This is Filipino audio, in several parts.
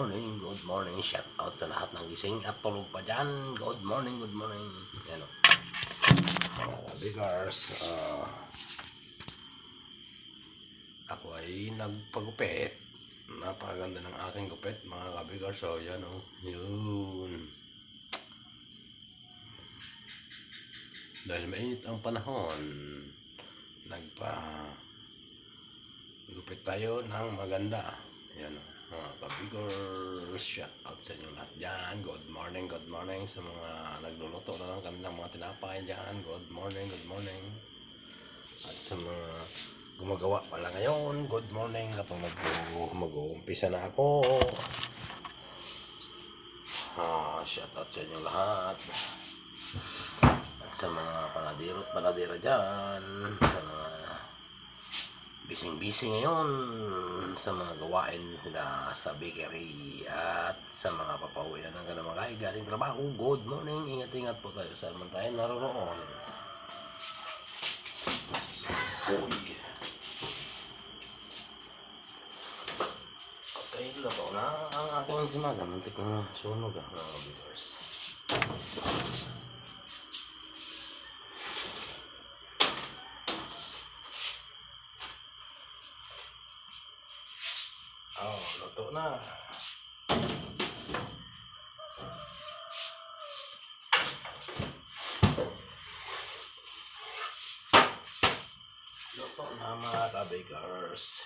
morning, good morning. Shout out sa lahat ng gising at tulog pa dyan. Good morning, good morning. Yan o. Bigars, ah, ako ay nagpagupit. Napakaganda ng aking gupit, mga kabigars. So, yan o. Yun. Dahil mainit ang panahon, nagpa gupit tayo ng maganda. Yan o. Mga kabigors, shout out sa inyo lahat dyan. Good morning, good morning sa mga nagluluto na ng kanilang mga tinapay dyan. Good morning, good morning. At sa mga gumagawa pala ngayon, good morning. Katulad ko, mag-uumpisa na ako. Ah, shout out sa inyo lahat. At sa mga paladiro at paladira dyan, sa mga bising-busy ngayon sa mga gawain nila sa bakery at sa mga papauwi na ng kanamagay galing trabaho. Good morning, ingat-ingat po tayo saan man tayo naroon. Okay, luto na ang aking simaga. Muntik na sunog ah, mga viewers. Oh, luto na. Luto na mga kabigers.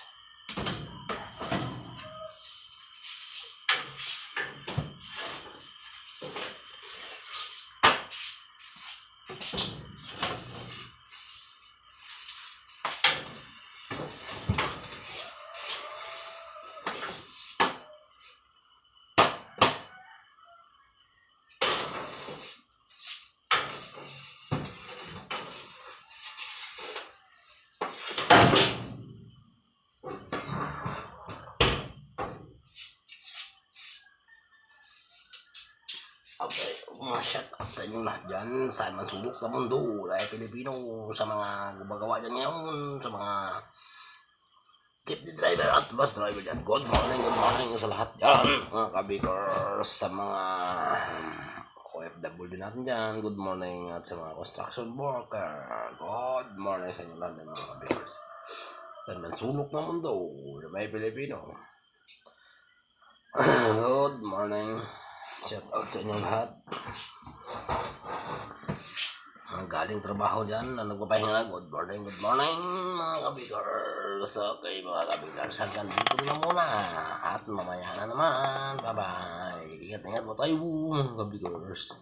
Okay, mga shout out sa inyo lahat dyan. Saan man subok na mundo. Dahil Pilipino sa mga gumagawa dyan ngayon. Sa mga the driver at bus driver dyan. Good morning, good morning sa lahat dyan. Mga kabikers, sa mga OFW natin dyan. Good morning at sa mga construction worker. Good morning sa inyo lahat mga kabikers. Saan man sulok ng mundo. Na may Pilipino. Good morning. Shout out sa inyong lahat. Ang galing trabaho dyan na nagpapahinga na. Good morning, good morning mga kabigars. Okay mga kabigars, hanggang dito na muna. At mamaya na naman. Bye-bye. Ingat-ingat mo tayo mga kabigars.